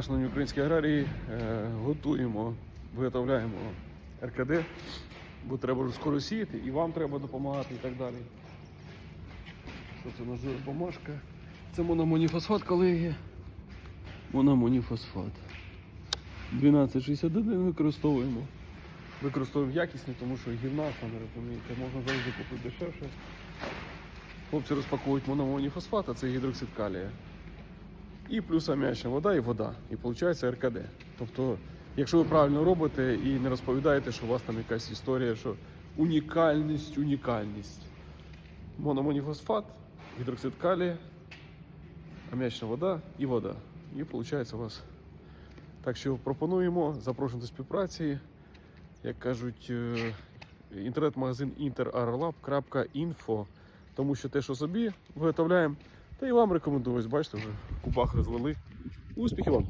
Шановні українські аграрії, е, готуємо, виготовляємо РКД, бо треба вже скоро сіяти, і вам треба допомагати і так далі. Що це у нас бумажка? Це мономоніфосфат, колеги. Мономоніфосфат. 1261 використовуємо. Використовуємо якісний, тому що гівна, самі розумієте, можна завжди купити дешевше. Хлопці розпаковують мономоніфосфат, а це гідроксид калія. І плюс аміачна вода і вода. І виходить РКД. Тобто, якщо ви правильно робите і не розповідаєте, що у вас там якась історія, що унікальність, унікальність. Мономоніфосфат, гідроксид калія, аміачна вода і вода. І виходить у вас. Так що пропонуємо, запрошуємо до співпраці. Як кажуть, е, інтернет-магазин interarlab.info. Тому що те, що собі виготовляємо, та і вам рекомендую. Ось бачите, вже в кубах розлили. Успіхів вам!